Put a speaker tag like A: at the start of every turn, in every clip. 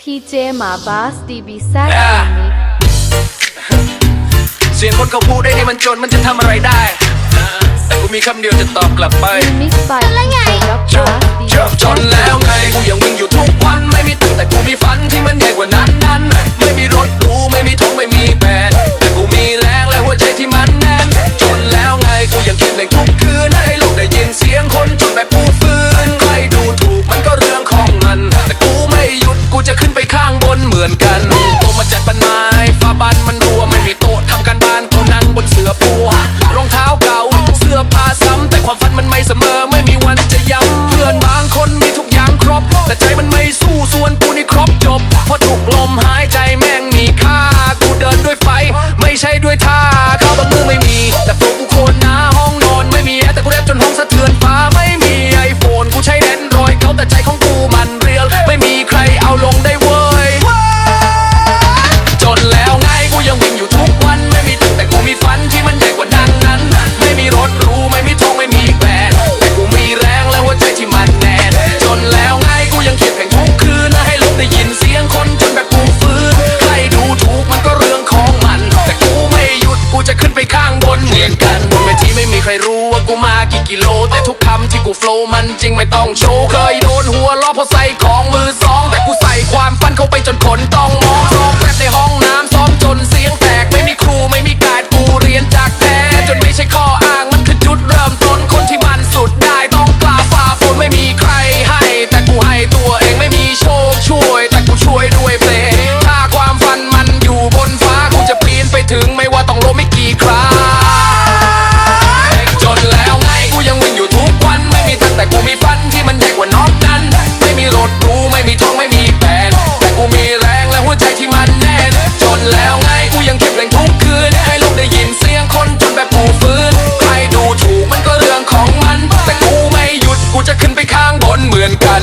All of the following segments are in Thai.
A: พีเจมาบาสดีบีแซดมิก
B: เสียงคนเขาพูดได้ที่มันจนมันจะทำอะไรได้ แต่กูมีคำเดียวจะตอบกลับไปมิกไปแล้วไงจบจบจนแล้วไงกูยังวิ่งอยู่ทุกวันไม่มีตักแต่กูมีฝันที่มันใหญ่กว่านั้นนั้นไม่มีรถกูไม่มีทงไม่มีแบนดแต่กูมีแรงและหัวใจที่มันแน่นจนแล้วไงกูยังคิดในทุกคืน ไม่มีใครรู้ว่ากูมากี่กิโล แต่ทุกคำที่กูโฟล์มันจริงไม่ต้องโชว์เคย จะขึ้นไปข้างบนเหมือนกัน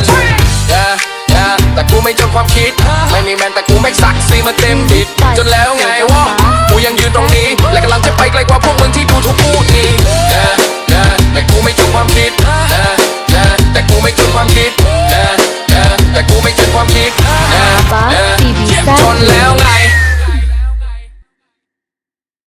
B: แต่กูไม่จนความคิด ไม่มีแมนแต่กูไม่สักซีมาเต็มบิดจนแล้วไงวะ